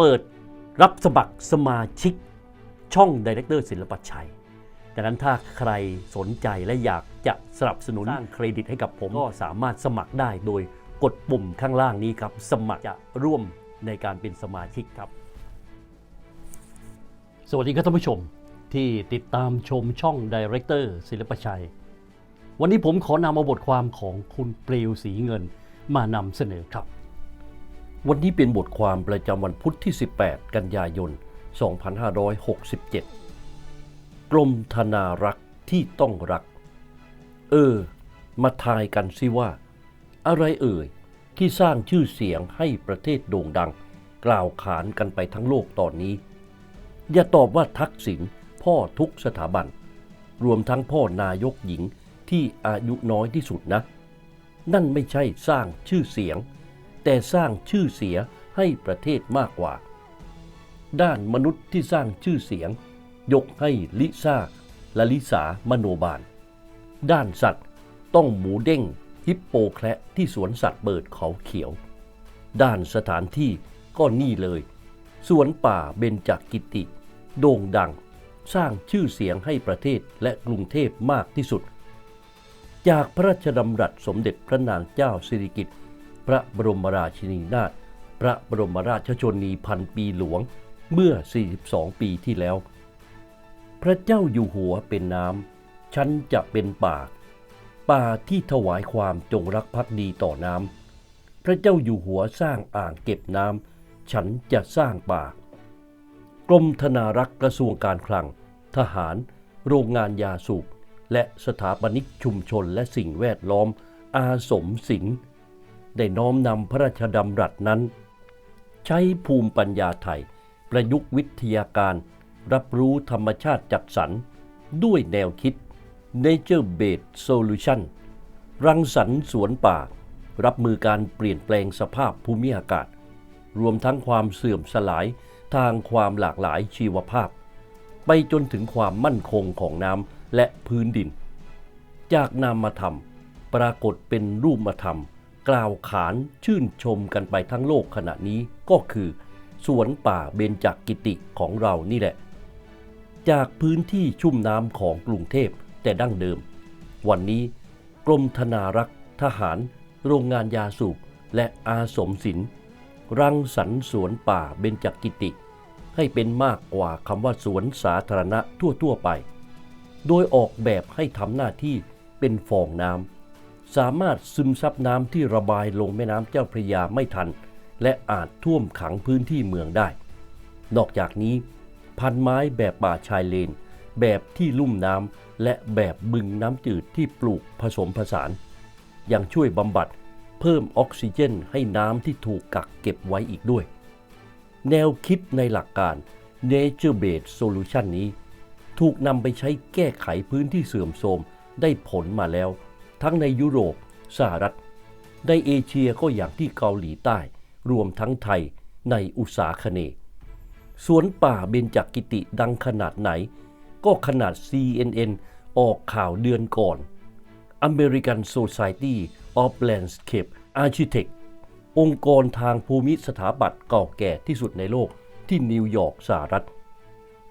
เปิดรับสมัครสมาชิกช่องดีเรคเตอร์ศิลปชัยดังนั้นถ้าใครสนใจและอยากจะสนับสนุนสร้างเครดิตให้กับผมก็สามารถสมัครได้โดยกดปุ่มข้างล่างนี้ครับ สมัครจะร่วมในการเป็นสมาชิกครับ สวัสดีครับท่านผู้ชมที่ติดตามชมช่องดีเรคเตอร์ศิลปชัย วันนี้ผมขอนำเอาบทความของคุณเปลวสีเงินมานำเสนอครับ วันนี้เป็นบทความประจำวันพุธที่ 18 กันยายน 2567 กรมธนารักษ์ที่ต้องรัก เออ มาทายกันสิว่า อะไรเอ่ยที่สร้างชื่อเสียงให้ประเทศโด่งดัง กล่าวขานกันไปทั้งโลกตอนนี้ อย่าตอบว่าทักษิณพ่อทุกสถาบัน รวมทั้งพ่อนายกหญิงที่อายุน้อยที่สุดนะ นั่นไม่ใช่สร้างชื่อเสียง แต่สร้างชื่อเสียให้ประเทศมากกว่า ด้านมนุษย์ที่สร้างชื่อเสียง ยกให้ลิซ่าและลิสามโนบาล ด้านสัตว์ต้องหมูเด้งฮิปโปแคระที่สวนสัตว์เบิดเขาเขียว ด้านสถานที่ก็นี่เลย สวนป่าเบญจกิติ โด่งดัง สร้างชื่อเสียงให้ประเทศและกรุงเทพมากที่สุด จากพระราชดำรัสสมเด็จพระนางเจ้าสิริกิติ์ พระบรมราชินีนาถพระบรมราชชนีพันปีหลวงเมื่อ 42 ปีที่แล้ว พระเจ้าอยู่หัวเป็นน้ำฉันจะเป็นป่า ป่าที่ถวายความจงรักภักดีต่อน้ำพระเจ้าอยู่หัวสร้างอ่างเก็บน้ำฉันจะสร้างป่ากรมธนารักษ์กระทรวงการคลัง ทหาร โรงงานยาสูบและสถาปนิกชุมชนและสิ่งแวดล้อม อาสมสิงห์ ได้น้อมนำพระราชดำรัสนั้น ใช้ภูมิปัญญาไทย ประยุกต์วิทยาการ รับรู้ธรรมชาติจัดสรรด้วยแนวคิด Nature Based Solution รังสรรค์สวนป่า รับมือการเปลี่ยนแปลงสภาพภูมิอากาศ รวมทั้งความเสื่อมสลายทางความหลากหลายชีวภาพ ไปจนถึงความมั่นคงของน้ำและพื้นดิน จากนามธรรมปรากฏเป็นรูปธรรม กล่าวขานชื่นชมกันไปทั้งโลกขณะนี้ก็คือ สวนป่าเบญจกิติของเรานี่แหละ จากพื้นที่ชุ่มน้ำของกรุงเทพแต่ดั้งเดิม วันนี้กรมธนารักษ์ทหาร โรงงานยาสูบและอาสมศิลป์รังสรรสวนป่าเบญจกิติ ให้เป็นมากกว่าคำว่าสวนสาธารณะทั่วๆไป โดยออกแบบให้ทำหน้าที่เป็นฟองน้ำ สามารถซึมซับน้ำที่ระบายลงแม่น้ำเจ้าพระยาไม่ทัน และอาจท่วมขังพื้นที่เมืองได้ นอกจากนี้ พันไม้แบบป่าชายเลน แบบที่ลุ่มน้ำและแบบบึงน้ำจืดที่ปลูกผสมผสาน ยังช่วยบำบัดเพิ่มออกซิเจนให้น้ำที่ถูกกักเก็บไว้อีกด้วย แนวคิดในหลักการ Nature Based Solution นี้ ถูกนำไปใช้แก้ไขพื้นที่เสื่อมโทรมได้ผลมาแล้ว ทั้งในยุโรป สหรัฐ ในเอเชียก็อย่างที่เกาหลีใต้ รวมทั้งไทยในอุตสาคเน สวนป่าเบญจกิติดังขนาดไหน ก็ขนาด CNN ออกข่าวเดือนก่อน American Society of Landscape Architect องค์กรทางภูมิสถาปัตย์เก่าแก่ที่สุดในโลกที่นิวยอร์กสหรัฐ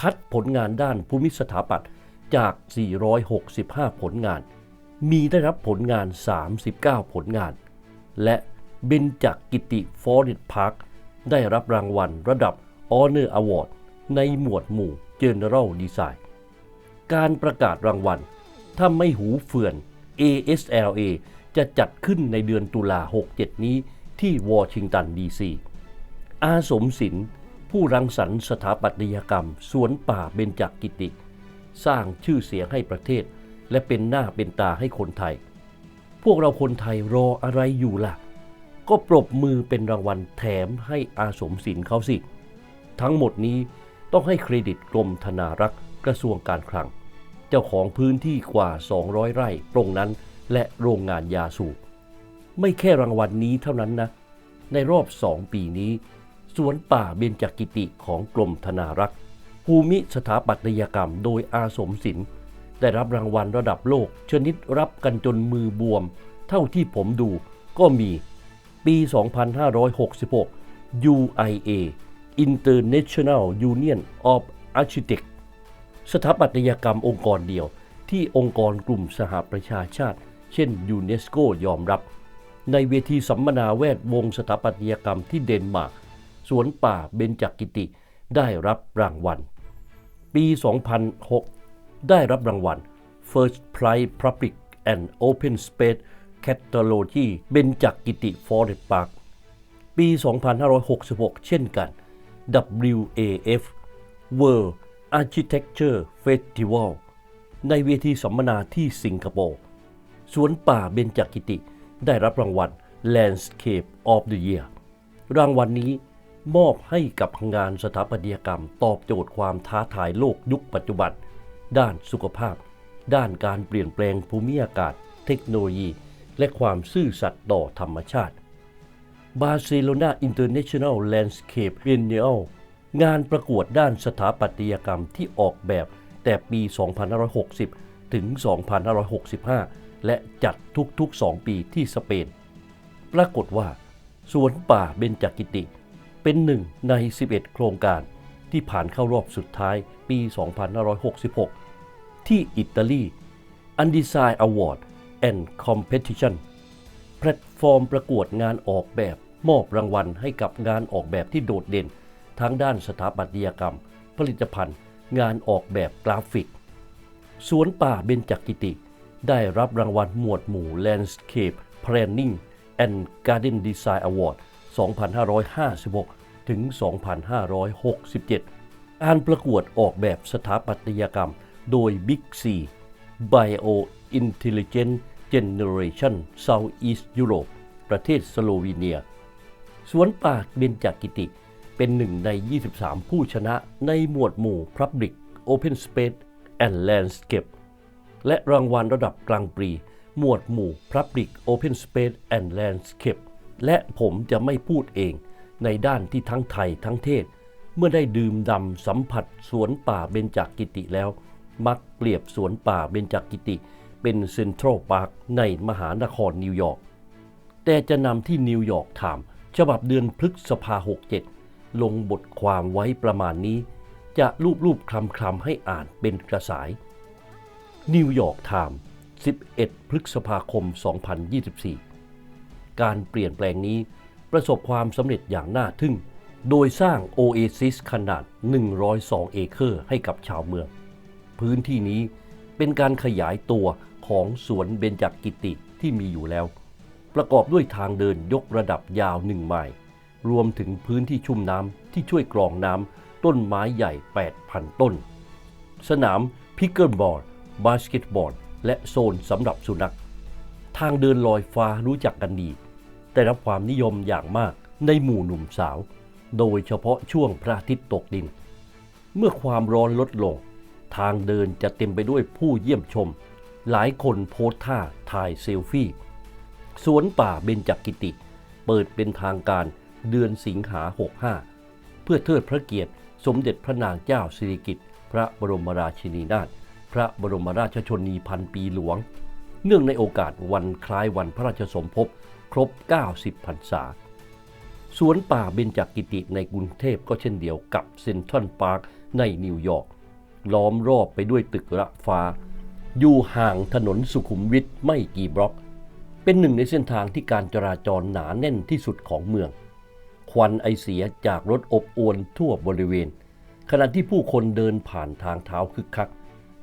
คัดผลงานด้านภูมิสถาปัตย์จาก 465 ผลงาน มีได้รับผลงาน 39 ผลงาน และเบญจกิติฟอร์เรสพาร์คได้รับรางวัลระดับ Honor Award ในหมวดหมู่ General Design การประกาศรางวัลถ้าไม่หูเฟื่อน ASLA จะจัดขึ้นในเดือนตุลา 67 นี้ที่วอชิงตันดีซี อาสมศิลป์ผู้รังสรรค์สถาปัตยกรรม สวนป่าเบญจกกิติ สร้างชื่อเสียงให้ประเทศ และเป็นหน้าเป็นตาให้คนไทย พวกเราคนไทยรออะไรอยู่ล่ะ ก็ปรบมือเป็นรางวัลแถมให้อาสมศิลป์เขาสิ ทั้งหมดนี้ต้องให้เครดิตกรมธนารักษ์กระทรวงการคลัง เจ้าของพื้นที่กว่า 200 ไร่ตรงนั้นและโรงงานยาสูบไม่แค่รางวัลนนี้เท่านั้นนะ ในรอบสองปีนี้ สวนป่าเบญจกิติของกรมธนารักษ์ภูมิสถาปัตยกรรมโดยอาสมศิลป์ ได้รับรางวัลระดับโลก ชนิดรับกันจนมือบวม เท่าที่ผมดูก็มีปี 2566 UIA International Union of Architects สถาปัตยกรรมองค์กรเดียว ที่องค์กรกลุ่มสหประชาชาติ เช่นยูเนสโกยอมรับ ในเวทีสัมมนาแวดวงสถาปัตยกรรมที่เดนมาร์กสวนป่าเบญจกกิติได้รับรางวัล ปี 2006 ได้รับรางวัล First Prize Public and Open Space Catalogy เบญจกิติ Forest Park ปี 2566 เช่นกัน WAF World Architecture Festival ในเวทีสัมมนาที่สิงคโปร์ สวนป่าเบญจกิติ ได้รับรางวัล Landscape of the Year รางวัลนนี้มอบให้กับงานสถาปัตยกรรมตอบโจทย์ความท้าทายโลกยุคปัจจุบัน ด้านสุขภาพ ด้านการเปลี่ยนแปลงภูมิอากาศ เทคโนโลยี และความซื่อสัตย์ต่อธรรมชาติบาร์เซโลนาอินเตอร์เนชั่นแนลแลนด์สเคปเ n น a l งานประกวดด้านสถาปัตยกรรมที่ออกแบบแต่ปี 2560 ถึง 2565 และจัดทุกๆ 2 ปีที่สเปน ปรากฏว่า สวนป่าเบญจกิติ เป็นหนึ่งใน 11 โครงการ ที่ผ่านเข้ารอบสุดท้ายปี 2566 ที่อิตาลี Undesign Award and Competition แพลตฟอร์มประกวดงานออกแบบมอบรางวัลให้กับงานออกแบบที่โดดเด่น ทั้งด้านสถาปัตยกรรม ผลิตภัณฑ์ งานออกแบบกราฟิก สวนป่าเบญจกกิติ ได้รับรางวัลหมวดหมู่ Landscape Planning and Garden Design Award 2556 ถึง 2567 การประกวดออกแบบสถาปัตยกรรมโดย Big C Bio Intelligent Generation Southeast Europe ประเทศสโลวีเนีย สวนป่าเบญจกิติ เป็นหนึ่งใน 23 ผู้ชนะในหมวดหมู่ Public Open Space and Landscape และรางวัลระดับกลางปรีหมวดหมู่ Public Open Space and Landscape และผมจะไม่พูดเอง ในด้านที่ทั้งไทยทั้งเทศ เมื่อได้ดื่มดำสัมผัสสวนป่าเบญจกิติแล้ว มักเปรียบสวนป่าเบญจกิติ เป็นเซ็นทรัลพาร์คในมหานครนิวยอร์กแต่จะนำที่นิวยอร์กไทม์ฉบับเดือนพฤษภา 67 ลงบทความไว้ประมาณนี้ จะรูปรูปคลำคลำให้อ่านเป็นกระสาย นิวยอร์กไทม์ 11 พฤษภาคม 2024 การเปลี่ยนแปลงนี้ ประสบความสำเร็จอย่างน่าทึ่ง โดยสร้างโอเอซิสขนาด 102 เอเคอร์ให้กับชาวเมือง พื้นที่นี้เป็นการขยายตัวของสวนเบญจกิติที่มีอยู่แล้ว ประกอบด้วยทางเดินยกระดับยาวหนึ่งไมล์รวมถึงพื้นที่ชุ่มน้ำที่ช่วยกรองน้ำต้นไม้ใหญ่ 8,000 ต้น สนามพิกเกิลบอลบาสเกตบอลและโซนสำหรับสุนัข ทางเดินลอยฟ้ารู้จักกันดี ได้รับความนิยมอย่างมากในหมู่หนุ่มสาว โดยเฉพาะช่วงพระอาทิตย์ตกดิน เมื่อความร้อนลดลง ทางเดินจะเต็มไปด้วยผู้เยี่ยมชม หลายคนโพสท่าถ่ายเซลฟี่สวนป่าเบญจกิติ เปิดเป็นทางการเดือนสิงหา 65 เพื่อเทิดพระเกียรติสมเด็จพระนางเจ้าสิริกิติ์พระบรมราชินีนาถพระบรมราชชนนีพันปีหลวง เนื่องในโอกาสวันคล้ายวันพระราชสมภพ ครบ 90พรรษา สวนป่าเบญจกกิติในกรุงเทพก็เช่นเดียวกับเซนทรัลพาร์คในนิวยอร์กล้อมรอบไปด้วยตึกระฟ้า อยู่ห่างถนนสุขุมวิทไม่กี่บล็อก เป็นหนึ่งในเส้นทางที่การจราจรหนาแน่นที่สุดของเมือง ควันไอเสียจากรถอบอวนทั่วบริเวณ ขณะที่ผู้คนเดินผ่านทางเท้าคึกคัก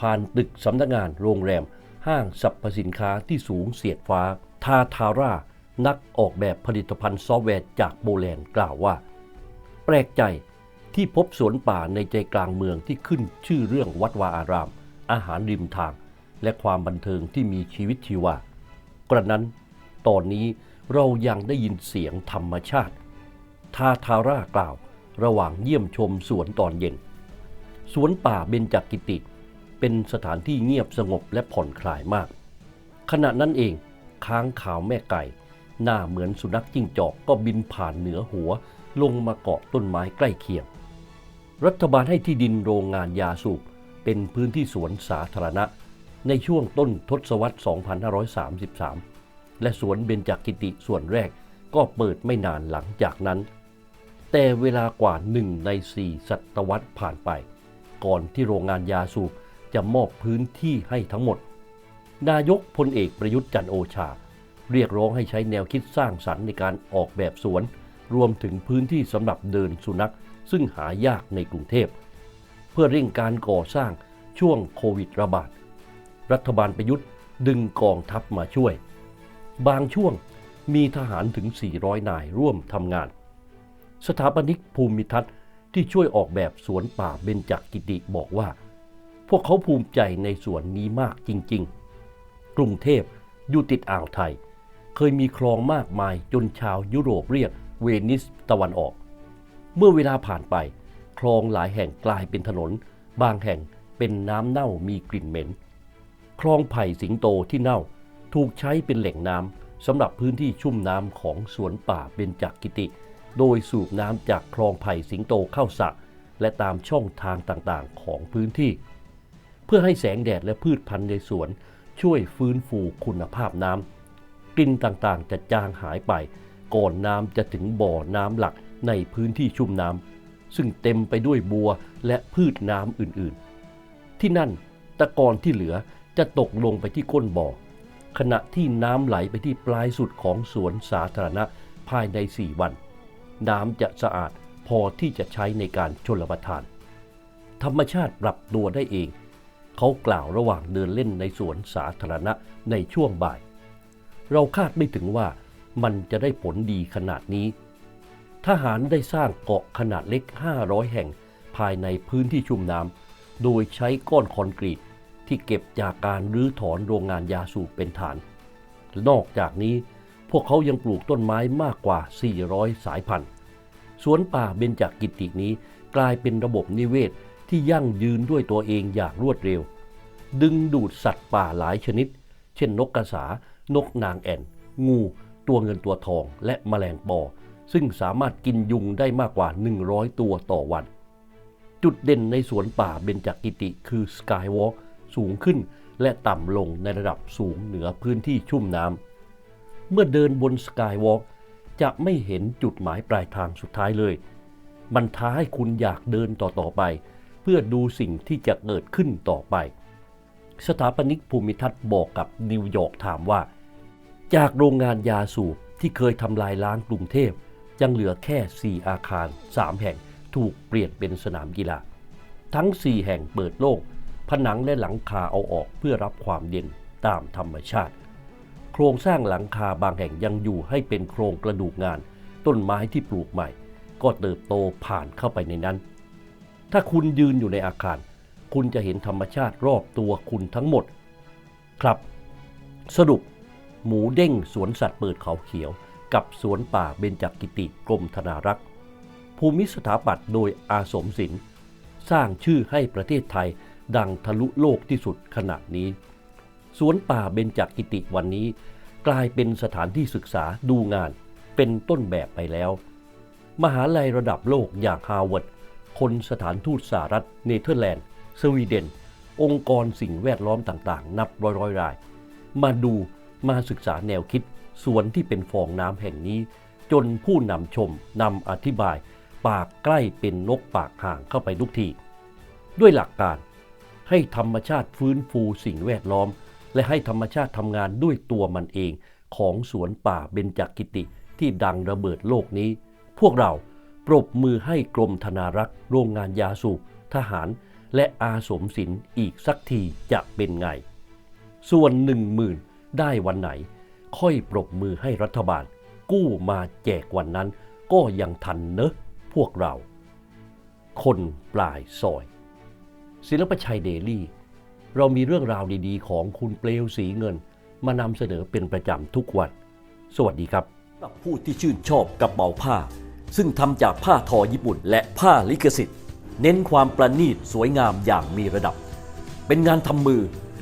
ผ่านตึกสำนักงานโรงแรม ห้างสรรพสินค้าที่สูงเสียดฟ้า ทาทาร่า นักออกแบบผลิตภัณฑ์ซอฟต์แวร์จากโบแลนด์กล่าวว่า แปลกใจที่พบสวนป่าในใจกลางเมืองที่ขึ้นชื่อเรื่องวัดวาอาราม อาหารริมทาง และความบันเทิงที่มีชีวิตชีวา กระนั้น ตอนนี้เรายังได้ยินเสียงธรรมชาติ ทาทาร่ากล่าวระหว่างเยี่ยมชมสวนตอนเย็น สวนป่าเบญจกกิติ เป็นสถานที่เงียบสงบและผ่อนคลายมาก ขณะนั้นเองค้างขาวแม่ไก่ หน้าเหมือนสุนัขจิ้งจอกก็บินผ่านเหนือหัว ลงมาเกาะต้นไม้ใกล้เคียง รัฐบาลให้ที่ดินโรงงานยาสูบเป็นพื้นที่สวนสาธารณะ ในช่วงต้นทศวรรษ 2533 และสวนเบญจกิติส่วนแรกก็เปิดไม่นานหลังจากนั้น แต่เวลากว่าหนึ่งในสี่ศตวรรษผ่านไป ก่อนที่โรงงานยาสูบจะมอบพื้นที่ให้ทั้งหมด นายกพลเอกประยุทธ์จันโอชา เรียกร้องให้ใช้แนวคิดสร้างสรรค์ในการออกแบบสวน รวมถึงพื้นที่สำหรับเดินสุนัข ซึ่งหายากในกรุงเทพ เพื่อเร่งการก่อสร้างช่วงโควิดระบาด รัฐบาลประยุทธ์ดึงกองทัพมาช่วย บางช่วงมีทหารถึง 400 นายร่วมทำงาน สถาปนิกภูมิทัศน์ที่ช่วยออกแบบสวนป่าเบญจกิติบอกว่า พวกเขาภูมิใจในสวนนี้มากจริง ๆ กรุงเทพอยู่ติดอ่าวไทย เคยมีคลองมากมายจนชาวยุโรปเรียกเวนิสตะวันออก เมื่อเวลาผ่านไป คลองหลายแห่งกลายเป็นถนน บางแห่งเป็นน้ำเน่ามีกลิ่นเหม็น คลองไผ่สิงโตที่เน่าถูกใช้เป็นแหล่งน้ำสำหรับพื้นที่ชุ่มน้ำของสวนป่าเบญจกิติ โดยสูบน้ำจากคลองไผ่สิงโตเข้าสระและตามช่องทางต่างๆของพื้นที่ เพื่อให้แสงแดดและพืชพันธุ์ในสวนช่วยฟื้นฟูคุณภาพน้ำ กลิ่นต่างๆ จะจางหายไป ก่อนน้ำจะถึงบ่อน้ำหลักในพื้นที่ชุ่มน้ำซึ่งเต็มไปด้วยบัวและพืชน้ำอื่นๆ ที่นั่นตะกอนที่เหลือจะตกลงไปที่ก้นบ่อ ขณะที่น้ำไหลไปที่ปลายสุดของสวนสาธารณะภายใน 4 วัน น้ำจะสะอาดพอที่จะใช้ในการชลประทาน ธรรมชาติปรับตัวได้เอง เขากล่าวระหว่างเดินเล่นในสวนสาธารณะในช่วงบ่าย เราคาดไม่ถึงว่ามันจะได้ผลดีขนาดนี้ ทหารได้สร้างเกาะขนาดเล็ก 500 แห่งภายในพื้นที่ชุ่มน้ำ โดยใช้ก้อนคอนกรีตที่เก็บจากการรื้อถอนโรงงานยาสูบเป็นฐาน นอกจากนี้พวกเขายังปลูกต้นไม้มากกว่า 400 สายพันธุ์ สวนป่าเบญจกกิตินี้กลายเป็นระบบนิเวศที่ยั่งยืนด้วยตัวเองอย่างรวดเร็ว ดึงดูดสัตว์ป่าหลายชนิด เช่นนกกระสา นกนางแอ่น งูตัวเงินตัวทองและแมลงปอ ซึ่งสามารถกินยุงได้มากกว่า 100 ตัวต่อวัน จุดเด่นในสวนป่าเบญจกิติคือสกายวอล์กสูงขึ้นและต่ำลงในระดับสูงเหนือพื้นที่ชุ่มน้ำ เมื่อเดินบนสกายวอล์กจะไม่เห็นจุดหมายปลายทางสุดท้ายเลย มันท้าให้คุณอยากเดินต่อๆไป เพื่อดูสิ่งที่จะเกิดขึ้นต่อไป สถาปนิกภูมิทัศน์บอกกับนิวยอร์กถามว่า จากโรงงานยาสูบที่เคยทำลายล้างกรุงเทพยังเหลือแค่ 4 อาคาร 3 แห่งถูกเปลี่ยนเป็นสนามกีฬา ทั้ง 4 แห่งเปิดโล่งผนังและหลังคาเอาออกเพื่อรับความเย็นตามธรรมชาติ โครงสร้างหลังคาบางแห่งยังอยู่ให้เป็นโครงกระดูกงาน ต้นไม้ที่ปลูกใหม่ ก็เติบโตผ่านเข้าไปในนั้น ถ้าคุณยืนอยู่ในอาคาร คุณจะเห็นธรรมชาติรอบตัวคุณทั้งหมด ครับ สรุป หมูเด้งสวนสัตว์เปิดเขาเขียว กับสวนป่าเบญจกิติกรมธนารักษ์ ภูมิสถาปัตย์โดยอาสมศิลป์สร้างชื่อให้ประเทศไทยดังทะลุโลกที่สุดขณะนี้ สวนป่าเบญจกิติวันนี้ กลายเป็นสถานที่ศึกษาดูงานเป็นต้นแบบไปแล้ว มหาลัยระดับโลกอย่างฮาร์วาร์ดคนสถานทูตสหรัฐเนเธอร์แลนด์ สวีเดน องค์กรสิ่งแวดล้อมต่างๆ นับร้อยร้อยๆราย มาดู มาศึกษาแนวคิดสวนที่เป็นฟองน้ำแห่งนี้ จนผู้นำชมนำอธิบาย ปากใกล้เป็นนกปากห่างเข้าไปทุกที ด้วยหลักการให้ธรรมชาติฟื้นฟูสิ่งแวดล้อม และให้ธรรมชาติทำงานด้วยตัวมันเองของสวนป่าเบญจกิติที่ดังระเบิดโลกนี้ พวกเราปรบมือให้กรมธนารักษ์ โรงงานยาสูบทหาร และอาสมศิลป์อีกสักทีจะเป็นไง ส่วนหนึ่งหมื่น ได้วันไหน ค่อยปรบมือให้รัฐบาล กู้มาแจกวันนั้น ก็ยังทันเนอะพวกเรา คนปลายซอย ศิลปชัยเดลี่ เรามีเรื่องราวดีๆ ของคุณเปลวสีเงิน มานำเสนอเป็นประจำทุกวัน สวัสดีครับรับผู้ที่ชื่นชอบกระเป๋าผ้า ซึ่งทำจากผ้าทอญี่ปุ่น และผ้าลิขสิทธิ์ เน้นความประณีตสวยงามอย่างมีระดับ เป็นงานทำมือ